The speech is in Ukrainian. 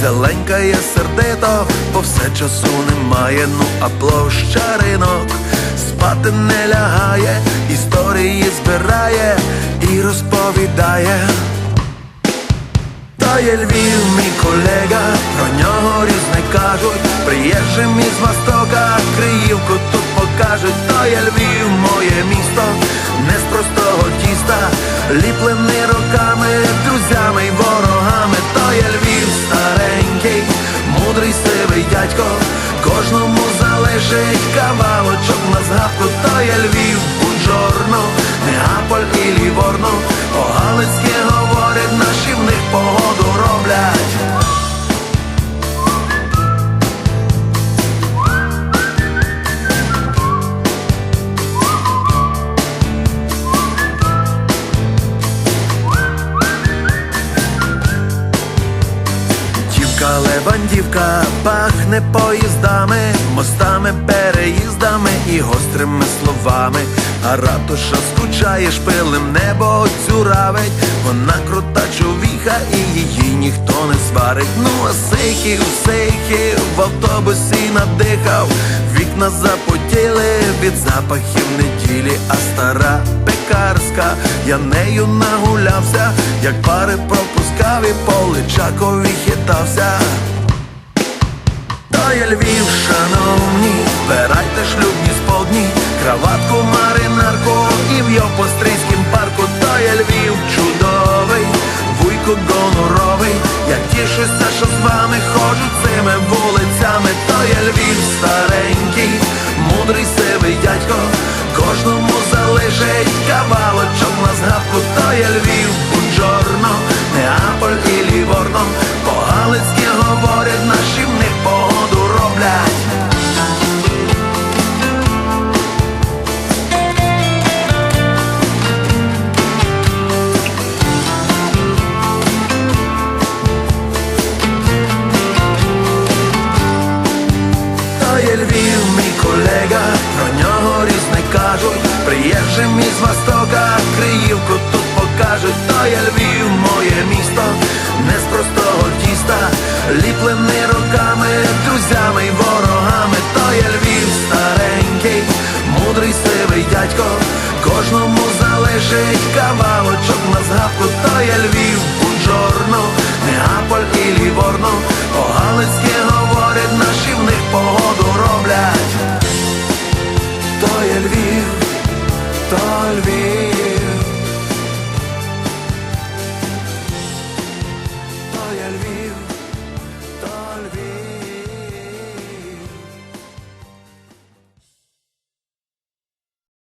зеленькає сердито, бо все часу немає, ну а площа ринок спати не лягає, історії збирає і розповідає. То є Львів, мій колега, про нього різне кажуть, приїжджим із Востока, Криївку тут покажуть, то є Львів, моє місто, не з простого тіста, ліплений роками, друзями й кожному залежить кавалочок на згадку, то є Львів, Буджорно, Неаполь і Ліворно, по-галицьки Дівка левандівка пахне поїздами, мостами, переїздами і гострими словами. А ратуша скучає шпилем, небо цюравить, вона крута човіха і її ніхто не сварить. Ну а сихів, сихів в автобусі надихав, вікна запотіли від запахів неділі, а стара пекарська, я нею нагулявся, як пари пропускав і по личакові хитався. То є Львів, шановні, збирайте шлюбні сподні, краватку, маринарку і в Йопострийськім парку, то є Львів чудовий, вуйко гоноровий, я тішуся, що з вами ходжу цими вулицями, є Львів, Буджорно, Неаполь і Ліворно, по-галицьки говорять, наші в них погоду роблять. То є Львів, мій колега, про нього різне кажуть, приїжджим із Востока, Криївку тут покажуть, то є Львів, моє місто, не з простого тіста, ліплений руками, друзями й ворогами, то є Львів старенький, мудрий сивий дядько, кожному залежить кавалочок на згадку, то є Львів, Буджорно, Неаполь і Ліворно, по-галицьки говорять, наші в них погоду роблять. То є Львів, то Львів.